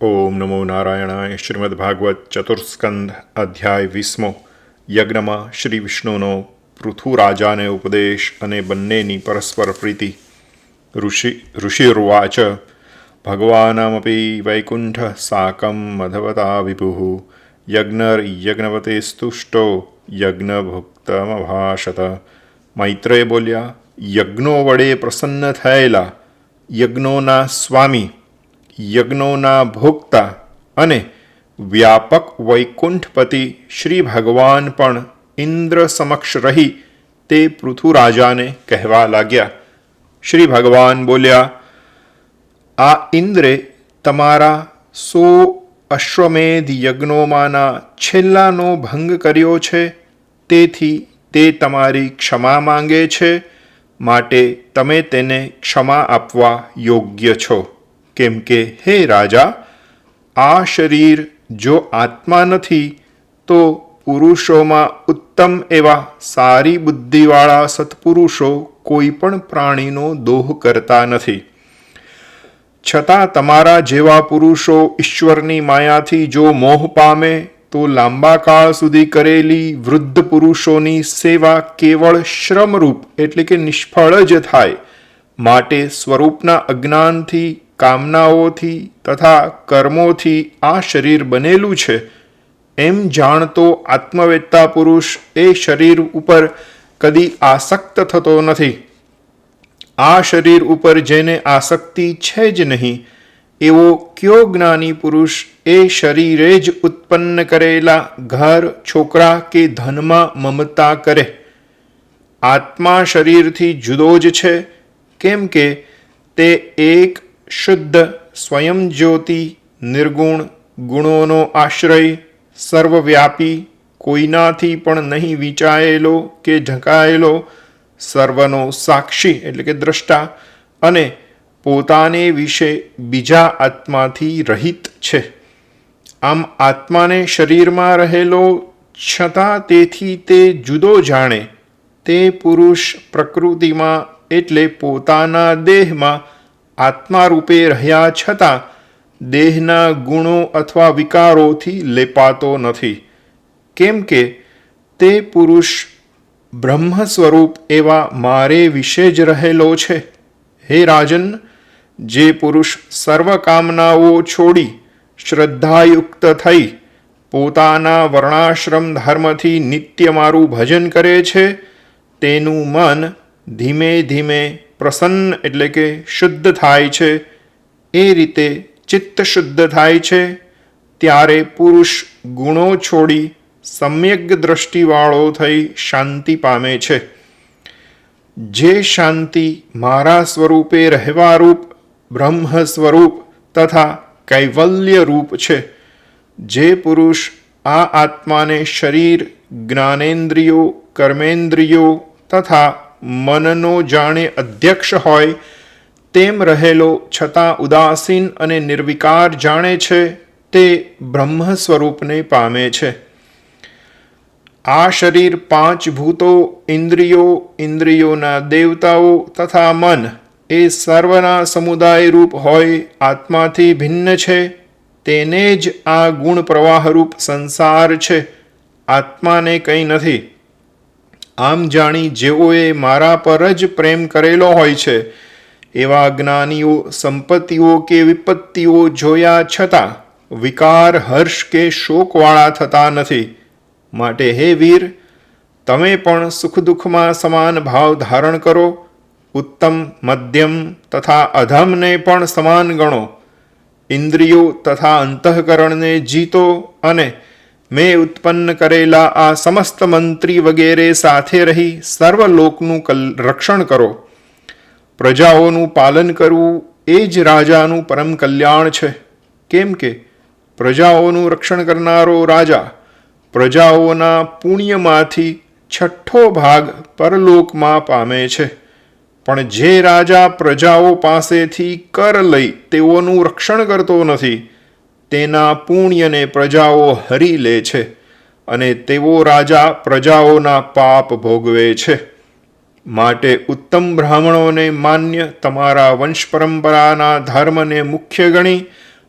ઓમ નમો નારાયણાય શ્રીમદ ભાગવત ચતુર્સ્કંદ અધ્યાય વીસમો યજ્ઞમાં શ્રી વિષ્ણુનો પૃથુરાજાને ઉપદેશ અને બંનેની પરસ્પર પ્રીતિ ઋષિ ઋષિર્વાચ ભગવાનમપી વૈકુંઠ સાકમ મધવતા વિભુઃ યજ્ઞર્યજ્ઞવતે સ્તુષ્ટો યજ્ઞભુક્તમભાષત મૈત્રેય બોલ્યા યજ્ઞો વડે પ્રસન્ન થયેલા યજ્ઞોના સ્વામી યજ્ઞોના ભોગતા અને વ્યાપક વૈકુંઠપતિ શ્રી ભગવાન પણ ઇન્દ્ર સમક્ષ રહી તે પૃથુરાજાને કહેવા લાગ્યા. શ્રી ભગવાન બોલ્યા, આ ઇન્દ્રે તમારા સો અશ્વમેધ યજ્ઞોમાંના છેલ્લાનો ભંગ કર્યો છે. તેથી તે તમારી ક્ષમા માંગે છે. માટે તમે તેને ક્ષમા આપવા યોગ્ય છો. કેમ કે, હે રાજા, આ શરીર જો આત્મા નથી, તો પુરુષોમાં ઉત્તમ એવા સારી બુદ્ધિવાળા સત્પુરુષો કોઈ પણ પ્રાણીનો દોહ કરતા નથી. છતાં તમારા જેવા પુરુષો ઈશ્વરની માયાથી જો મોહ પામે, તો લાંબા કાળ સુધી કરેલી વૃદ્ધ પુરુષોની સેવા કેવળ શ્રમરૂપ એટલે કે નિષ્ફળ જ થાય. માટે સ્વરૂપના અજ્ઞાનથી કામનાઓથી તથા કર્મોથી આ શરીર બનેલું છે. એમ જાણતો આત્મવેત્તા પુરુષ એ શરીર ઉપર કદી આસક્ત થતો નથી. આ શરીર ઉપર જેને આસક્તિ છે જ નહીં, એવો કયો જ્ઞાની પુરુષ એ શરીરે જ ઉત્પન્ન કરેલા ઘર, છોકરા કે ધનમાં મમતા કરે? આત્મા શરીરથી જુદો જ છે. કેમ કે તે એક શુદ્ધ સ્વયં જ્યોતિ નિર્ગુણ ગુણોનો આશ્રય સર્વવ્યાપી કોઈનાથી પણ નહીં વિચાયેલો કે ઢંકાયેલો સર્વનો સાક્ષી એટલે કે દ્રષ્ટા અને પોતાને વિશે બીજા આત્માથી રહિત છે. આમ આત્માને શરીરમાં રહેલો છતાં તેથી તે જુદો જાણે, તે પુરુષ પ્રકૃતિમાં એટલે પોતાના દેહમાં આત્મા રૂપે રહ્યા છતાં દેહના ગુણો અથવા વિકારોથી લેપાતો નથી. કેમ કે તે પુરુષ બ્રહ્મ સ્વરૂપ એવા મારે વિશે જ રહેલો છે. હે રાજન, જે પુરુષ સર્વ કામનાઓ છોડી શ્રદ્ધાયુક્ત થઈ પોતાના વર્ણાશ્રમ ધર્મથી નિત્ય મારું ભજન કરે છે, તેનું મન ધીમે ધીમે પ્રસન્ન એટલે કે શુદ્ધ થાય છે. એ રીતે ચિત્ત શુદ્ધ થાય છે. ત્યારે પુરુષ ગુણો છોડી સમ્યક દ્રષ્ટિવાળો થઈ શાંતિ પામે છે. જે શાંતિ મારા સ્વરૂપે રહેવારૂપ બ્રહ્મ સ્વરૂપ તથા કૈવલ્ય રૂપ છે. જે પુરુષ આ આત્માને શરીર, જ્ઞાનેન્દ્રિયો, કર્મેન્દ્રિયો તથા મનનો જાણે અધ્યક્ષ હોય, તેમ રહેલો છતાં ઉદાસીન અને નિર્વિકાર જાણે છે, તે બ્રહ્મ સ્વરૂપને પામે છે. આ શરીર પાંચ ભૂતો, ઇન્દ્રિયો, ઇન્દ્રિયોના દેવતાઓ તથા મન એ સર્વના સમુદાય રૂપ હોય, આત્માથી ભિન્ન છે, તેને જ આ ગુણ પ્રવાહરૂપ સંસાર છે. આત્માને કંઈ નથી. આમ જાણી જેઓએ મારા પર જ પ્રેમ કરેલો હોય છે, એવા જ્ઞાનીઓ, સંપત્તિઓ કે વિપત્તિઓ જોયા છતાં વિકાર, હર્ષ કે શોકવાળા થતા નથી. માટે હે વીર, તમે પણ સુખ દુઃખમાં સમાન ભાવ ધારણ કરો, ઉત્તમ, મધ્યમ તથા અધમને પણ સમાન ગણો. ઇન્દ્રિયો તથા અંતઃકરણને જીતો અને મેં ઉત્પન્ન કરેલા આ સમસ્ત મંત્રી વગેરે સાથે રહી સર્વલોકનું કલ, રક્ષણ કરો. પ્રજાઓનું પાલન કરવું એ જ રાજાનું પરમ કલ્યાણ છે. કેમ કે પ્રજાઓનું રક્ષણ કરનારો રાજા પ્રજાઓના પુણ્યમાંથી છઠ્ઠો ભાગ પરલોકમાં પામે છે. પણ જે રાજા પ્રજાઓ પાસેથી કર લઈ તેઓનું રક્ષણ કરતો નથી તેના પુણ્યને પ્રજાઓ હરી લે છે અને તેવો રાજા પ્રજાઓના પાપ ભોગવે છે. માટે ઉત્તમ બ્રાહ્મણોને માન્ય તમારા વંશ પરંપરાના ધર્મને મુખ્ય ગણી,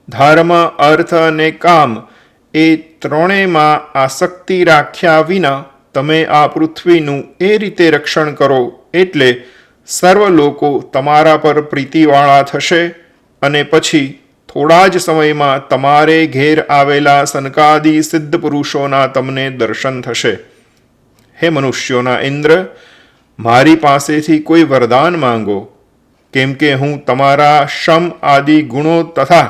ધર્મ, અર્થ અને કામ એ ત્રણેયમાં આસક્તિ રાખ્યા વિના તમે આ પૃથ્વીનું એ રીતે રક્ષણ કરો એટલે સર્વ લોકો તમારા પર પ્રીતિવાળા થશે અને પછી થોડા જ સમયમાં તમારે ઘેર આવેલા સનકાદી સિદ્ધ પુરુષોના તમને દર્શન થશે. હે મનુષ્યોના ઇન્દ્ર, મારી પાસેથી કોઈ વરદાન માંગો, કેમ કે હું તમારા શમ આદિ ગુણો તથા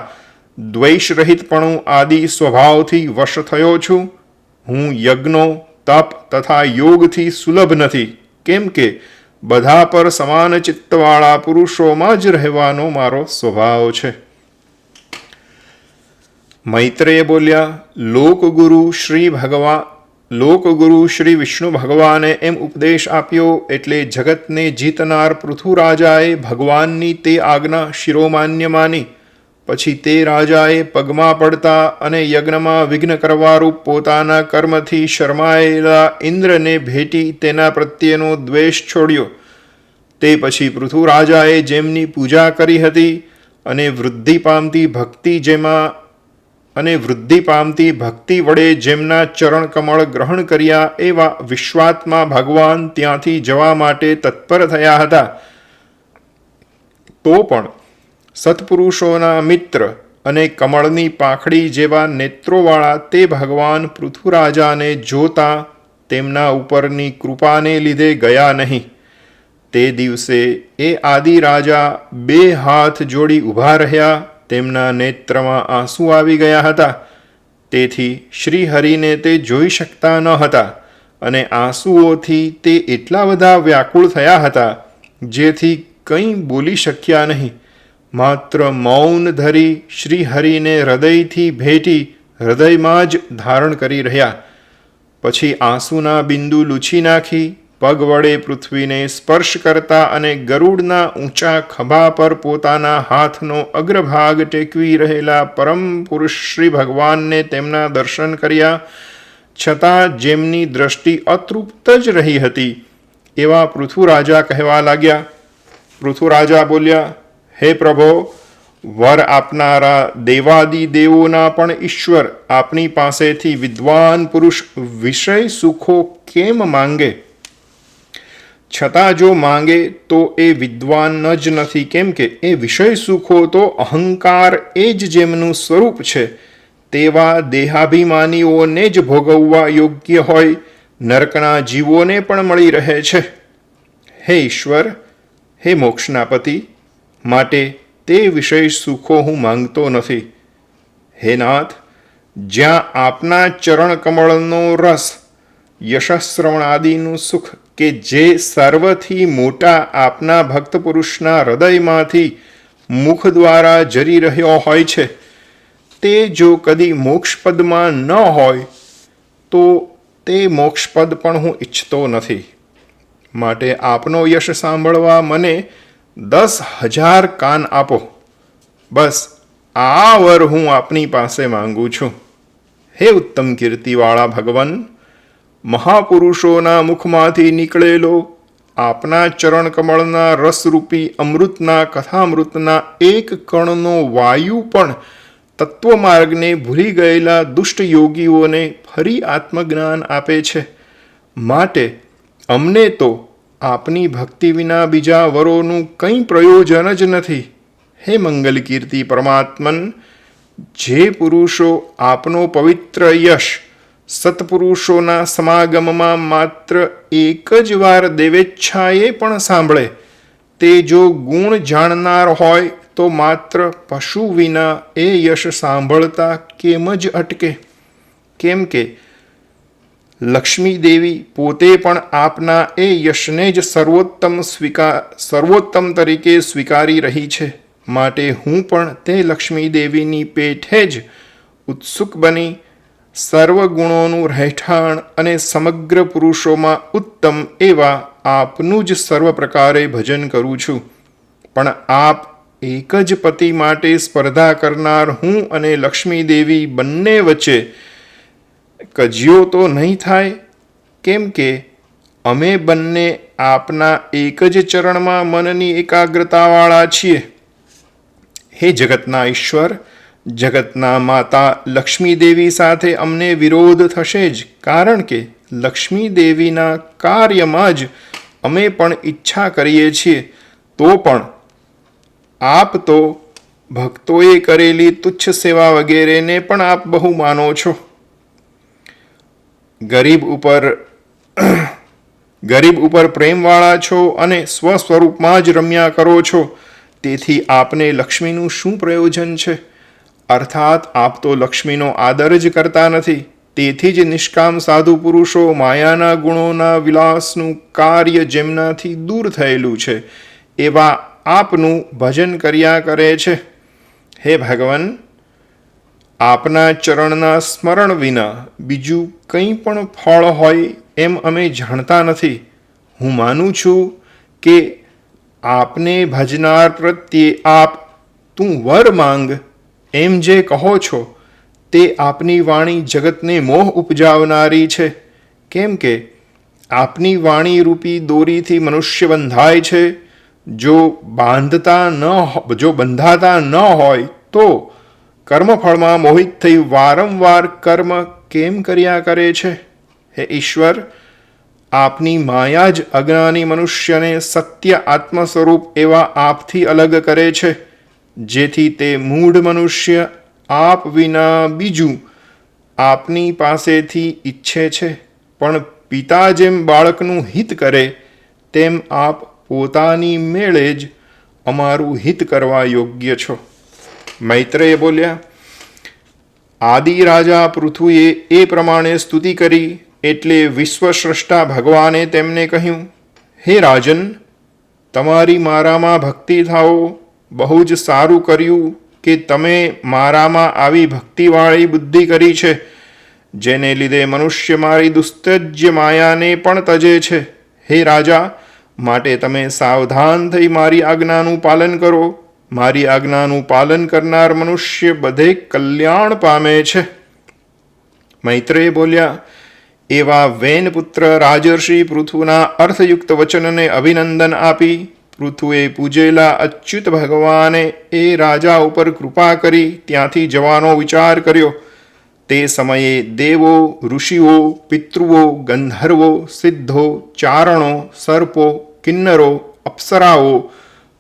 દ્વૈષરહિતપણું આદિ સ્વભાવથી વશ થયો છું. હું યજ્ઞો, તપ તથા યોગથી સુલભ નથી, કેમ કે બધા પર સમાન ચિત્તવાળા પુરુષોમાં જ રહેવાનો મારો સ્વભાવ છે. મૈત્રેય બોલ્યા, લોકગુરુ શ્રી ભગવાન લોકગુરુ શ્રી વિષ્ણુ ભગવાને એમ ઉપદેશ આપ્યો એટલે જગતને જીતનાર પૃથુરાજાએ ભગવાનની તે આજ્ઞા શિરોમાન્ય માની. પછી તે રાજાએ પગમાં પડતા અને યજ્ઞમાં વિઘ્ન કરવારૂપ પોતાના કર્મથી શરમાયેલા ઇન્દ્રને ભેટી તેના પ્રત્યેનો દ્વેષ છોડ્યો. તે પછી પૃથુરાજાએ જેમની પૂજા કરી હતી અને વૃદ્ધિ પામતી ભક્તિ જેમાં અને વૃદ્ધિ પામતી ભક્તિ વડે જેમના ચરણ કમળ ગ્રહણ કર્યા એવા વિશ્વાત્મા ભગવાન ત્યાંથી જવા માટે તત્પર થયા હતા. તો પણ સત્પુરુષોના મિત્ર અને કમળની પાંખડી જેવા નેત્રોવાળા તે ભગવાન પૃથુરાજાને જોતા તેમના ઉપરની કૃપાને લીધે ગયા નહીં. તે દિવસે એ આદિ રાજા બે હાથ જોડી ઊભા રહ્યા તેમના નેત્રમાં આંસુ આવી ગયા હતા. તેથી શ્રી હરિને તે જોઈ શકતા ન હતા અને આંસુઓથી તે એટલા બધા વ્યાકુળ થયા હતા, જેથી કંઈ બોલી શક્યા નહીં. માત્ર મૌન ધરી શ્રી હરિને હૃદયથી ભેટી હૃદયમાં જ ધારણ કરી રહ્યા. પછી આંસુના બિંદુ લૂછી નાખી પગ વડે પૃથ્વીને સ્પર્શ કરતા અને ગરુડના ઊંચા ખભા પર પોતાના હાથનો અગ્રભાગ ટેકવી રહેલા પરમ પુરુષ શ્રી ભગવાનને તેમના દર્શન કર્યા. છતાં જેમની દ્રષ્ટિ અતૃપ્ત જ રહી હતી, એવા પૃથુરાજા કહેવા લાગ્યા. પૃથુરાજા બોલ્યા, હે પ્રભો, વર આપનારા દેવાદિ દેવોના પણ ઈશ્વર, આપની પાસેથી વિદ્વાન પુરુષ વિષય સુખો કેમ માંગે? છતાં જો માંગે તો એ વિદ્વાન જ નથી. કેમ કે એ વિષય સુખો તો અહંકાર એ જ જેમનું સ્વરૂપ છે. તેવા દેહાભિમાનીઓને જ ભોગવવા યોગ્ય હોય, નરકના જીવોને પણ મળી રહે છે. હે ઈશ્વર, હે મોક્ષના પતિ માટે તે વિષય સુખો હું માંગતો નથી. હે નાથ, જ્યાં આપના ચરણ કમળનો રસ યશશ્રવણાદિનું સુખ કે જે સર્વથી મોટા આપના ભક્ત પુરુષના હૃદયમાંથી મુખ દ્વારા જરી રહ્યો હોય છે, તે જો કદી મોક્ષપદમાં ન હોય, તો તે મોક્ષપદ પણ હું ઈચ્છતો નથી. માટે આપનો યશ સાંભળવા મને દસ હજાર કાન આપો. બસ, આ વર હું આપની પાસે માંગુ છું. હે ઉત્તમ કીર્તિવાળા ભગવાન મહાપુરુષોના મુખમાંથી નીકળેલો આપના ચરણ કમળના રસરૂપી અમૃતના કથામૃતના એક કણનો વાયુ પણ તત્વમાર્ગને ભૂલી ગયેલા દુષ્ટ યોગીઓને ફરી આત્મજ્ઞાન આપે છે. માટે અમને તો આપની ભક્તિ વિના બીજા વરોનું કંઈ પ્રયોજન જ નથી. હે મંગલ કીર્તિ પરમાત્મન, જે પુરુષો આપનો પવિત્ર યશ સત્પુરુષોના સમાગમમાં માત્ર એક જ વાર દેવેચ્છાએ પણ સાંભળે. તે જો ગુણ જાણનાર હોય, તો માત્ર પશુ વિના એ યશ સાંભળતા કેમ જ અટકે? કેમ કે લક્ષ્મી દેવી પોતે પણ આપના એ યશને જ સર્વોત્તમ સ્વીકાર સર્વોત્તમ તરીકે સ્વીકારી રહી છે. માટે હું પણ તે લક્ષ્મી દેવીની પેઠે જ ઉત્સુક બની સર્વ ગુણોનું રહેઠાણ અને સમગ્ર પુરુષોમાં ઉત્તમ એવા આપનું જ સર્વ પ્રકારે ભજન કરું છું. પણ આપ એક જ પતિ માટે સ્પર્ધા કરનાર હું અને લક્ષ્મી દેવી બંને વચ્ચે કજિયો તો નહીં થાય? કેમ કે અમે બંને આપના એક જ ચરણમાં મનની એકાગ્રતાવાળા છીએ. હે જગતના ઈશ્વર જગતના માતા લક્ષ્મી દેવી સાથે અમને વિરોધ થશે જ, કારણ કે લક્ષ્મી દેવીના કાર્યમાં જ અમે પણ ઈચ્છા કરીએ છીએ. તો પણ આપ તો ભક્તોએ કરેલી તુચ્છ સેવા વગેરેને પણ આપ બહુ માનો છો. ગરીબ ઉપર ગરીબ ઉપર પ્રેમવાળા છો અને સ્વ સ્વરૂપમાં જ રમ્યા કરો છો. તેથી આપને લક્ષ્મીનું શું પ્રયોજન છે? અર્થાત આપ તો લક્ષ્મીનો આદર જ કરતા નથી, તેથી જ નિષ્કામ સાધુ પુરુષો માયાના ગુણોના વિલાસનું કાર્ય જેમનાથી દૂર થયેલું છે, એવા આપનું ભજન કર્યા કરે છે. હે ભગવાન, આપના ચરણના સ્મરણ વિના બીજું કંઈ પણ ફળ હોય એમ અમે જાણતા નથી. હું માનું છું કે આપને ભજનાર પ્રત્યે આપ તું વર માંગ એમ જે કહો છો, તે આપની વાણી જગતને મોહ ઉપજાવનારી છે. કેમ કે આપની વાણી રૂપી દોરીથી મનુષ્ય બંધાય છે. જો બાંધતા ન જો બંધાતા ન હોય, તો કર્મફળમાં મોહિત થઈ વારંવાર કર્મ કેમ કર્યા કરે છે? હે ઈશ્વર, આપની માયા જ અજ્ઞાની મનુષ્યને સત્ય આત્મ સ્વરૂપ એવા આપથી અલગ કરે છે. જેથી તે મૂઢ મનુષ્ય આપ વિના બીજું આપની પાસેથી ઈચ્છે છે. પણ પિતા જેમ બાળકનું હિત કરે, તેમ આપ પોતાની મેળે જ અમારું હિત કરવા યોગ્ય છો. મૈત્રેય બોલ્યા, આદિ રાજા પૃથુએ એ પ્રમાણે સ્તુતિ કરી એટલે વિશ્વસ્રષ્ટા ભગવાને તેમને કહ્યું, હે રાજન, તમારી મારામાં ભક્તિ થાઓ બહુ જ સારું કર્યું કે તમે મારામાં આવી ભક્તિવાળી બુદ્ધિ કરી છે, જેને લીધે મનુષ્ય મારી દુસ્તજ્ય માયાને પણ તજે છે. હે રાજા, માટે તમે સાવધાન થઈ મારી આજ્ઞાનું પાલન કરો. મારી આજ્ઞાનું પાલન કરનાર મનુષ્ય બધે કલ્યાણ પામે છે. મૈત્રેય બોલ્યા, એવા વેનપુત્ર રાજર્ષિ પૃથુના અર્થયુક્ત વચનને અભિનંદન આપી. પૃથુએ પૂજેલા અચ્યુત ભગવાને એ રાજા ઉપર કૃપા કરી ત્યાંથી જવાનો વિચાર કર્યો. તે સમયે દેવો, ઋષિઓ, પિતૃઓ, ગંધર્વો, સિદ્ધો, ચારણો, સર્પો, કિન્નરો, અપ્સરાઓ,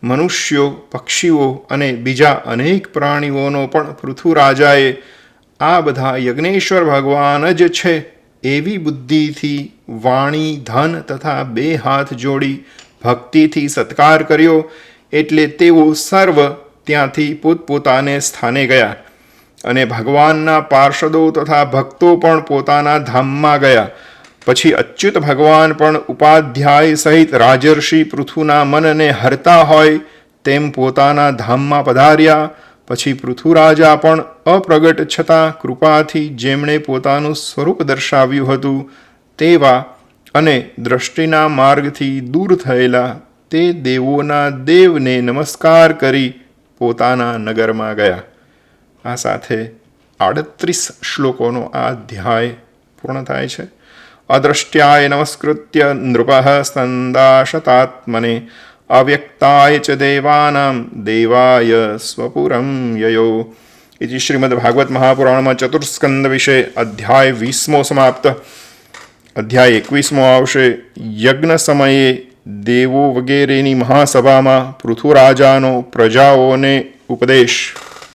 મનુષ્યો, પક્ષીઓ અને બીજા અનેક પ્રાણીઓનો પણ પૃથુરાજાએ આ બધા યજ્ઞેશ્વર ભગવાન જ છે. એવી બુદ્ધિથી વાણી, ધન તથા બે હાથ જોડી ભક્તિથી સત્કાર કર્યો એટલે તેઓ સર્વ ત્યાંથી પોતપોતાને સ્થાને ગયા અને ભગવાનના પાર્ષદો તથા ભક્તો પણ પોતાના ધામમાં ગયા. પછી અચ્યુત ભગવાન પણ ઉપાધ્યાય સહિત રાજર્ષિ પૃથુના મનને હરતા હોય તેમ પોતાના ધામમાં પધાર્યા. પછી પૃથુરાજા પણ અપ્રગટ છતાં કૃપાથી જેમણે પોતાનું સ્વરૂપ દર્શાવ્યું હતું તેવા અને દ્રષ્ટિના માર્ગથી દૂર થયેલા તે દેવોના દેવને નમસ્કાર કરી પોતાના નગરમાં ગયા. આ સાથે આડત્રીસ શ્લોકોનો આ અધ્યાય પૂર્ણ થાય છે. અદ્રષ્ટ્યાય નમસ્કૃત્ય નૃપઃ સંદાશતાત્મને અવ્યક્તાય ચ દેવાનામ દેવાય સ્વપુરમ યયો. ઇતિ શ્રીમદ ભાગવત મહાપુરાણમાં ચતુર્સ્કંદ વિશે અધ્યાય વીસમો સમાપ્ત અધ્યાય એકવીસમો આવશે. યજ્ઞ સમયે દેવો વગેરેની મહાસભામાં પૃથુરાજાનો પ્રજાઓને ઉપદેશ.